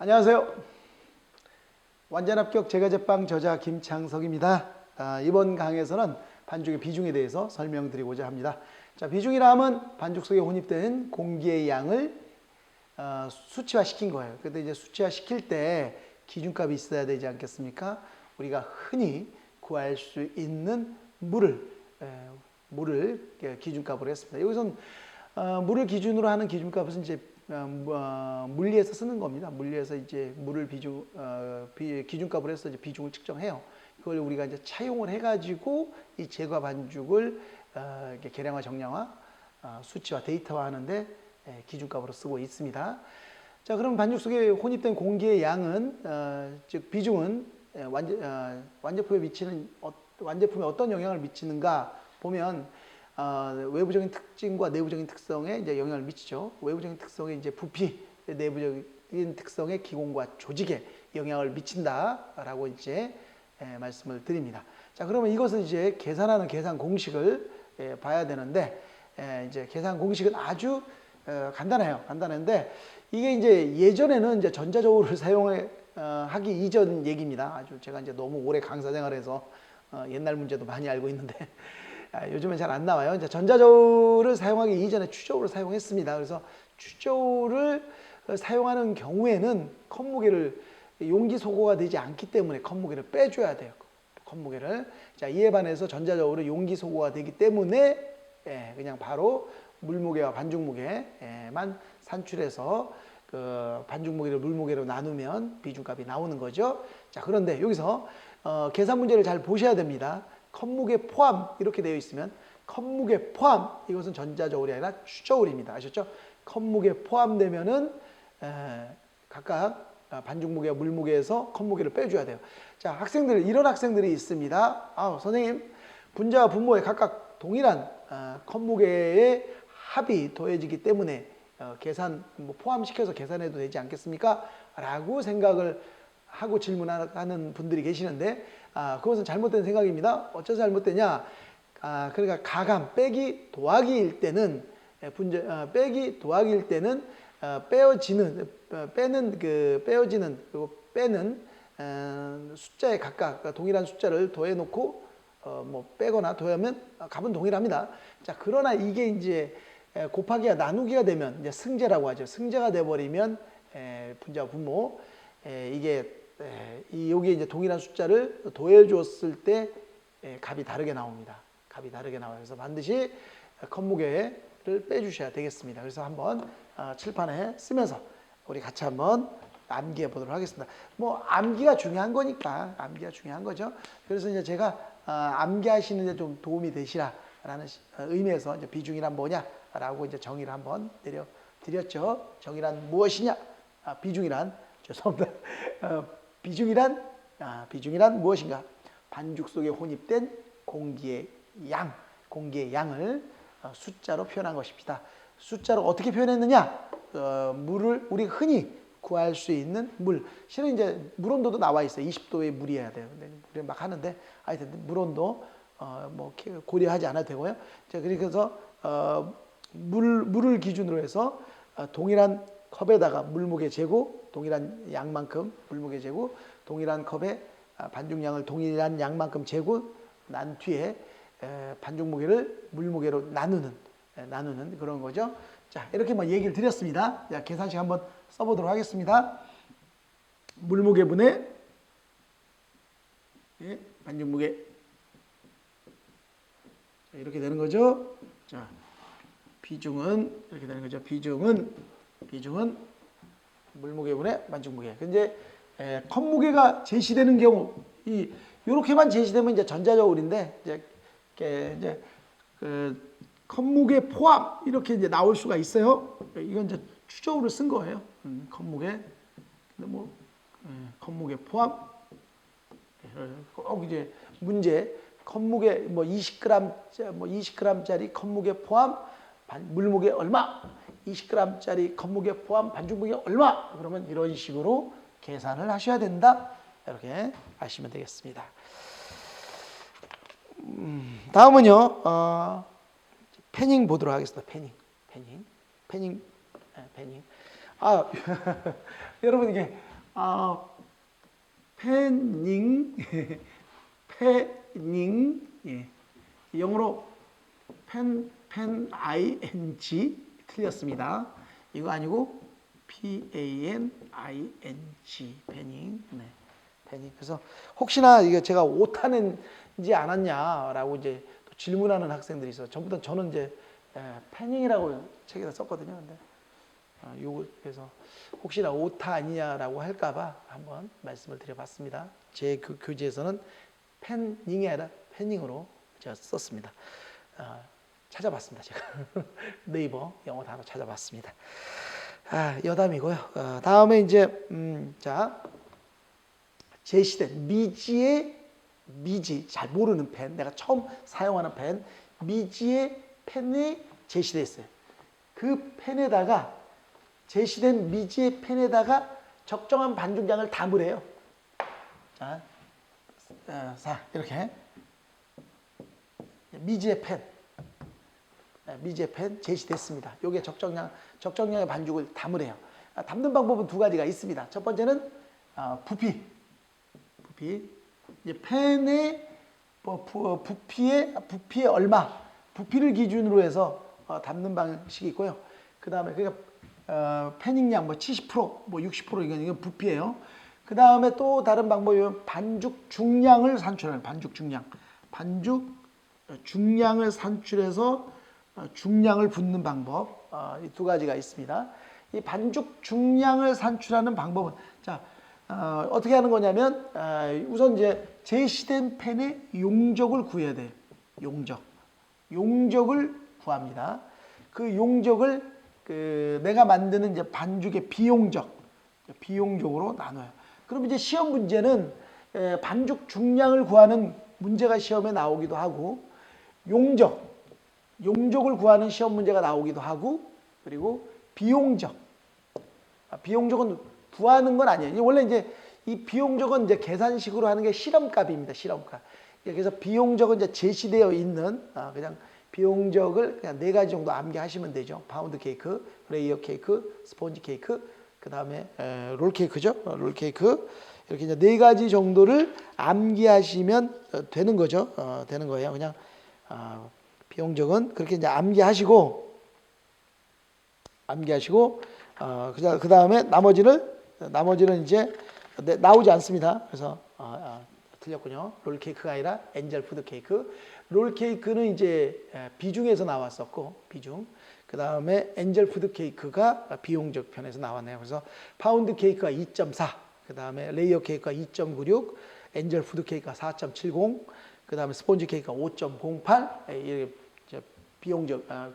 안녕하세요. 완전 합격 제과제빵 저자 김창석입니다. 아, 이번 강에서는 반죽의 비중에 대해서 설명드리고자 합니다. 자, 비중이라 하면 반죽 속에 혼입된 공기의 양을 어, 수치화 시킨 거예요. 근데 이제 수치화 시킬 때 기준값이 있어야 되지 않겠습니까? 우리가 흔히 구할 수 있는 물을 에, 물을 예, 기준값으로 했습니다. 여기선 어, 물을 기준으로 하는 기준값은 이제 물리에서 쓰는 겁니다. 물리에서 이제 물을 비중 어, 비, 기준값으로 해서 이제 비중을 측정해요. 그걸 우리가 이제 차용을 해가지고 이 제과 반죽을 어, 이렇게 계량화, 정량화, 어, 수치화, 데이터화 하는데 예, 기준값으로 쓰고 있습니다. 자, 그럼 반죽 속에 혼입된 공기의 양은 어, 즉 비중은 예, 완제, 어, 완제품에 미치는 어, 완제품에 어떤 영향을 미치는가 보면 어, 외부적인 특징과 내부적인 특성에 이제 영향을 미치죠. 외부적인 특성에 이제 부피, 내부적인 특성의 기공과 조직에 영향을 미친다라고 이제 예, 말씀을 드립니다. 자, 그러면 이것은 이제 계산하는 계산 공식을 예, 봐야 되는데 예, 이제 계산 공식은 아주 어, 간단해요. 간단한데 이게 이제 예전에는 이제 전자저울을 사용하기 이전 얘기입니다. 아주 제가 이제 너무 오래 강사 생활해서 어, 옛날 문제도 많이 알고 있는데 아, 요즘은 잘 안 나와요. 이제 전자저울을 사용하기 이전에 추저울을 사용했습니다. 그래서 추저울을 사용하는 경우에는 컵무게를 용기 소고가 되지 않기 때문에 컵무게를 빼줘야 돼요. 컵무게를. 자, 이에 반해서 전자저울은 용기 소고가 되기 때문에 예, 그냥 바로 물무게와 반죽무게만 산출해서 그 반죽무게를 물무게로 나누면 비중값이 나오는 거죠. 자, 그런데 여기서 어, 계산 문제를 잘 보셔야 됩니다. 컵무게 포함 이렇게 되어 있으면 컵무게 포함 이것은 전자저울이 아니라 추저울입니다. 아셨죠? 컵무게 포함되면은 에, 각각 아, 반죽무게와 물무게에서 컵무게를 빼줘야 돼요. 자, 학생들 이런 학생들이 있습니다. 아, 선생님 분자와 분모에 각각 동일한 어, 컵무게의 합이 더해지기 때문에 어, 계산 뭐 포함시켜서 계산해도 되지 않겠습니까? 라고 생각을 하고 질문하는 분들이 계시는데 아, 그것은 잘못된 생각입니다. 어째서 잘못되냐? 아, 그러니까 가감 빼기 더하기일 때는 예, 분자 어, 빼기 더하기일 때는 어, 빼어지는 어, 빼는 그 빼어지는 그리고 빼는 어, 숫자에 각각 그러니까 동일한 숫자를 더해 놓고 어, 뭐 빼거나 더하면 값은 동일합니다. 자, 그러나 이게 이제 에, 곱하기가 나누기가 되면 이제 승제라고 하죠. 승제가 돼 버리면 분자 분모 에, 이게 에, 이 여기에 이제 동일한 숫자를 더해 줬을 때 에, 값이 다르게 나옵니다. 값이 다르게 나와요. 그래서 반드시 컵무게를 빼주셔야 되겠습니다. 그래서 한번 어, 칠판에 쓰면서 우리 같이 한번 암기해 보도록 하겠습니다. 뭐 암기가 중요한 거니까 암기가 중요한 거죠. 그래서 이제 제가 어, 암기하시는데 좀 도움이 되시라라는 시- 어, 의미에서 이제 비중이란 뭐냐라고 이제 정의를 한번 내려 드렸죠. 정의란 무엇이냐? 아, 비중이란 죄송합니다. 어, 비중이란 아, 비중이란 무엇인가? 반죽 속에 혼입된 공기의 양, 공기의 양을 어, 숫자로 표현한 것입니다. 숫자로 어떻게 표현했느냐? 어, 물을 우리 흔히 구할 수 있는 물. 실은 이제 물 온도도 나와 있어요. 20도의 물이어야 돼요. 근데 우리 막 하는데 하여튼 물 온도 어, 뭐 고려하지 않아도 되고요. 자, 그래서 어, 물 물을 기준으로 해서 어, 동일한 컵에다가 물무게 재고 동일한 양만큼 물무게 재고 동일한 컵에 아, 반죽량을 동일한 양만큼 재고 난 뒤에 에, 반죽 무게를 물무게로 나누는 에, 나누는 그런 거죠. 자 이렇게 뭐 얘기를 드렸습니다. 자 계산식 한번 써보도록 하겠습니다. 물무게 분의 예, 반죽 무게 자, 이렇게 되는 거죠. 자 비중은 이렇게 되는 거죠. 비중은 비중은 물무게분의 반죽무게. 근데 에, 컵무게가 제시되는 경우 이 요렇게만 제시되면 이제 전자저울인데 이제 이제 그 컵무게 포함 이렇게 이제 나올 수가 있어요. 이건 이제 추저울을 쓴 거예요. 음, 컵무게. 근데 뭐 에, 컵무게 포함 예, 꼭 이제 문제 컵무게 뭐 20g 뭐 20g짜리 컵무게 포함 반- 물무게 얼마 20g짜리 컵무게 포함 반죽무게 얼마 그러면 이런 식으로 계산을 하셔야 된다 이렇게 아시면 되겠습니다. 음, 다음은요 어, 패닝 보도록 하겠습니다. 패닝 패닝 패닝 예, 패닝 아 여러분 이게 아 패닝 패닝 예. 영어로 펜, 펜, ing 틀렸습니다. 이거 아니고 p a n i n g 패닝. 네. 패닝. 그래서 혹시나 이게 제가 오타낸지 않았냐라고 이제 또 질문하는 학생들이 있어요. 전부터 저는 이제 예, 패닝이라고 책에다 썼거든요. 근데 어, 요거 그래서 혹시나 오타 아니냐라고 할까봐 한번 말씀을 드려봤습니다. 제 그 교재에서는 패닝이 아니라 패닝으로 제가 썼습니다. 어, 찾아봤습니다. 제가 네이버 영어 단어 찾아봤습니다. 아, 여담이고요. 어, 다음에 이제 음, 자 제시된 미지의 미지 잘 모르는 펜 내가 처음 사용하는 펜 미지의 펜이 제시됐어요. 그 펜에다가 제시된 미지의 펜에다가 적정한 반죽량을 담으래요. 자, 어, 자 이렇게 미지의 펜, 네, 미지의 펜 제시됐습니다. 요게 적정량, 적정량의 반죽을 담으래요. 아, 담는 방법은 두 가지가 있습니다. 첫 번째는 어, 부피, 부피, 이제 펜의 뭐, 부, 어, 부피의 부피의 얼마, 부피를 기준으로 해서 어, 담는 방식이 있고요. 그 다음에 그러니까 어, 패닝량 뭐 70%, 뭐 60% 이건 이건 부피예요. 그 다음에 또 다른 방법이 반죽 중량을 산출하는 반죽 중량, 반죽 중량을 산출해서 어, 중량을 붓는 방법 어, 이두 가지가 있습니다. 이 반죽 중량을 산출하는 방법은 자 어, 어떻게 하는 거냐면 아, 우선 이제 제시된 펜의 용적을 구해야 돼요. 용적, 용적을 구합니다. 그 용적을 그 내가 만드는 이제 반죽의 비용적, 비용적으로 나눠요. 그럼 이제 시험 문제는 에, 반죽 중량을 구하는 문제가 시험에 나오기도 하고 용적, 용적을 구하는 시험 문제가 나오기도 하고 그리고 비용적, 아, 비용적은 구하는 건 아니에요. 원래 이제 이 비용적은 이제 계산식으로 하는 게 실험값입니다. 실험값. 그래서 비용적은 이제 제시되어 있는 아, 그냥 비용적을 그냥 네 가지 정도 암기하시면 되죠. 파운드 케이크, 레이어 케이크, 스폰지 케이크, 그 다음에 롤 케이크죠. 어, 롤 케이크 이렇게 이제 네 가지 정도를 암기하시면 어, 되는 거죠. 어, 되는 거예요. 그냥 어, 비용적은 그렇게 이제 암기하시고 암기하시고 어, 그 다음에 나머지를 나머지는 이제 네, 나오지 않습니다. 그래서 어, 어, 틀렸군요. 롤 케이크가 아니라 엔젤 푸드 케이크. 롤 케이크는 이제 에, 비중에서 나왔었고 비중. 그 다음에 엔젤 푸드 케이크가 비용적 편에서 나왔네요. 그래서 파운드 케이크가 2.4, 그 다음에 레이어 케이크가 2.96, 엔젤 푸드 케이크가 4.70, 그 다음에 스폰지 케이크가 5.08, 에, 이렇게 이제 비용적, 아,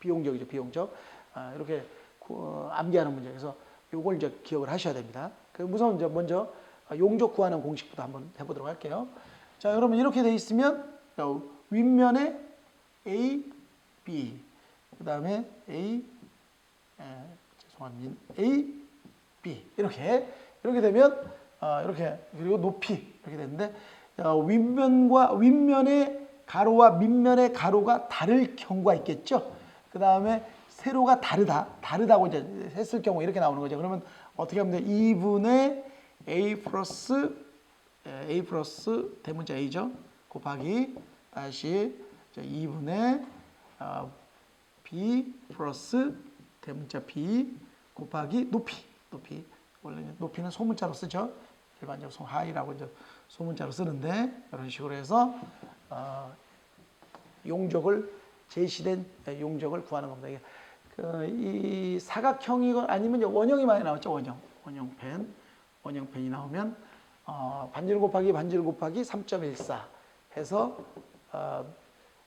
비용적이죠, 비용적. 아, 이렇게 구- 어, 암기하는 문제. 그래서 요걸 이제 기억을 하셔야 됩니다. 그 우선 이제 먼저 용적 구하는 공식부터 한번 해보도록 할게요. 자, 여러분 이렇게 돼 있으면 자, 윗면에 A, B, 그 다음에 A, 에, 죄송합니다. A, B 이렇게 이렇게 되면 어, 이렇게 그리고 높이 이렇게 되는데 어, 윗면과 윗면의 가로와 밑면의 가로가 다를 경우가 있겠죠. 그 다음에 세로가 다르다, 다르다고 이제 했을 경우 이렇게 나오는 거죠. 그러면 어떻게 하면 돼? 2분의 a 플러스 에, a 플러스 대문자 a죠. 곱하기 다시 2분의 어, b 플러스 대문자 b 곱하기 높이, 높이. 원래 높이는 소문자로 쓰죠. 일반적으로 소 하이라고 이제 소문자로 쓰는데 이런 식으로 해서 어, 용적을 제시된 용적을 구하는 겁니다. 그, 이 사각형이건 아니면 원형이 많이 나왔죠. 원형, 원형펜, 원형펜이 나오면 어, 반지름 곱하기 반지름 곱하기 3.14 해서 어,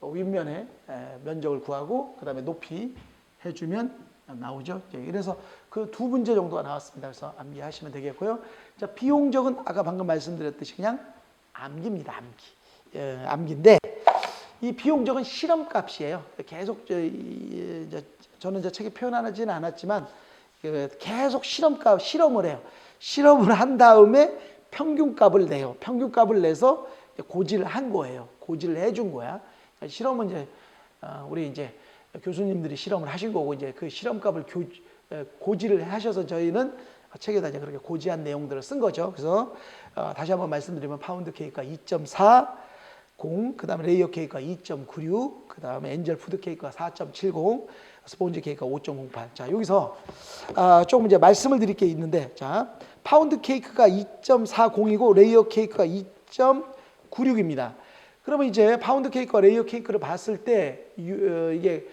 윗면에 에, 면적을 구하고 그 다음에 높이 해주면 나오죠. 그래서 그 두 문제 정도가 나왔습니다. 그래서 암기하시면 되겠고요. 자, 비용적은 아까 방금 말씀드렸듯이 그냥 암기입니다. 암기. 예, 암기인데 이 비용적은 실험값이에요. 계속 저, 이, 저는 이제 책에 표현하지는 않았지만 그 계속 실험값 실험을 해요. 실험을 한 다음에 평균값을 내요. 평균값을 내서 고지를 한 거예요. 고지를 해준 거야. 실험은 이제 어, 우리 이제 교수님들이 실험을 하신 거고 이제 그 실험값을 교, 에, 고지를 하셔서 저희는 책에다 이제 그렇게 고지한 내용들을 쓴 거죠. 그래서 어, 다시 한번 말씀드리면 파운드 케이크가 2.4, 0, 그 다음에 레이어 케이크가 2.96, 그 다음에 엔젤 푸드 케이크가 4.70, 스폰지 케이크가 5.08. 자 여기서 아, 조금 이제 말씀을 드릴 게 있는데, 자 파운드 케이크가 2.40이고 레이어 케이크가 2.96입니다. 그러면 이제 파운드 케이크와 레이어 케이크를 봤을 때 유, 어, 이게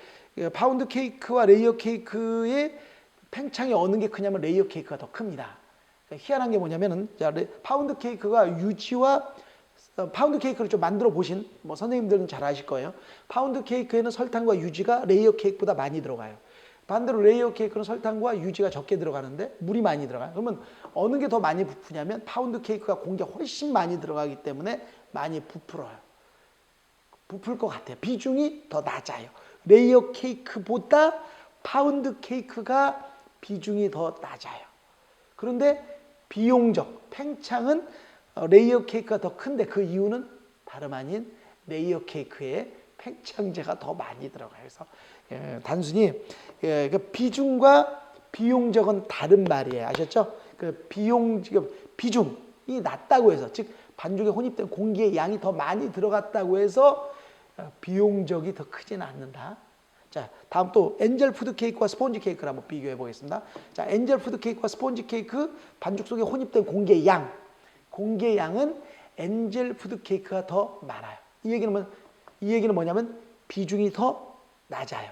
파운드 케이크와 레이어 케이크의 팽창이 어느 게 크냐면 레이어 케이크가 더 큽니다. 그러니까 희한한 게 뭐냐면은 자, 레- 파운드 케이크가 유지와 어, 파운드 케이크를 좀 만들어 보신 뭐 선생님들은 잘 아실 거예요. 파운드 케이크에는 설탕과 유지가 레이어 케이크보다 많이 들어가요. 반대로 레이어 케이크는 설탕과 유지가 적게 들어가는데 물이 많이 들어가요. 그러면 어느 게 더 많이 부푸냐면 파운드 케이크가 공기가 훨씬 많이 들어가기 때문에 많이 부풀어요. 부풀 것 같아요. 비중이 더 낮아요. 레이어 케이크보다 파운드 케이크가 비중이 더 낮아요. 그런데 비용적 팽창은 어, 레이어 케이크가 더 큰데 그 이유는 다름 아닌 레이어 케이크에 팽창제가 더 많이 들어가요. 그래서 예, 단순히 예, 그 비중과 비용적은 다른 말이에요. 아셨죠? 그 비용 지금 비중이 낮다고 해서 즉 반죽에 혼입된 공기의 양이 더 많이 들어갔다고 해서 어, 비용적이 더 크지는 않는다. 자, 다음 또 엔젤 푸드 케이크와 스폰지 케이크를 한번 비교해 보겠습니다. 자, 엔젤 푸드 케이크와 스폰지 케이크 반죽 속에 혼입된 공기의 양. 공기의 양은 엔젤 푸드 케이크가 더 많아요. 이 얘기는 뭐, 이 얘기는 뭐냐면 비중이 더 낮아요.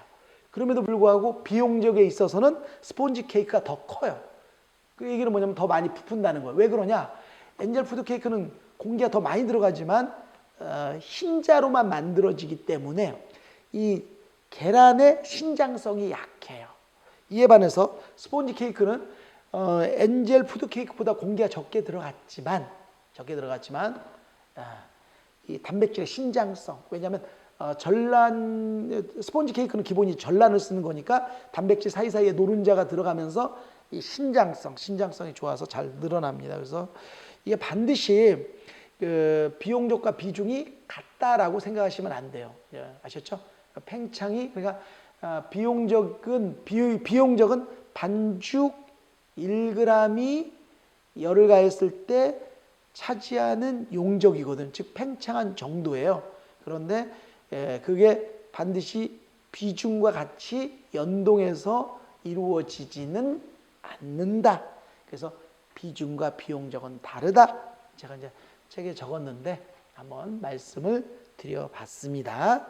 그럼에도 불구하고 비용적에 있어서는 스폰지 케이크가 더 커요. 그 얘기는 뭐냐면 더 많이 부푼다는 거예요. 왜 그러냐? 엔젤 푸드 케이크는 공기가 더 많이 들어가지만 어, 흰자로만 만들어지기 때문에 이 계란의 신장성이 약해요. 이에 반해서 스폰지 케이크는 어, 엔젤 푸드 케이크보다 공기가 적게 들어갔지만 적게 들어갔지만 아, 이 단백질의 신장성 왜냐하면 어, 전란 스폰지 케이크는 기본이 전란을 쓰는 거니까 단백질 사이사이에 노른자가 들어가면서 이 신장성 신장성이 좋아서 잘 늘어납니다. 그래서 이게 반드시 그 비용적과 비중이 같다라고 생각하시면 안 돼요. 예, 아셨죠? 그러니까 팽창이 그러니까 아, 비용적은 비, 비용적은 반죽 1g이 열을 가했을 때 차지하는 용적이거든. 즉 팽창한 정도예요. 그런데 예, 그게 반드시 비중과 같이 연동해서 이루어지지는 않는다. 그래서 비중과 비용적은 다르다. 제가 이제 책에 적었는데 한번 말씀을 드려봤습니다.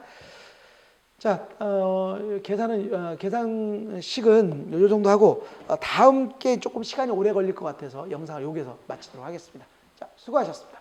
자, 어, 계산은 어, 계산식은 요 정도 하고 어, 다음 게 조금 시간이 오래 걸릴 것 같아서 영상을 여기서 마치도록 하겠습니다. 자, 수고하셨습니다.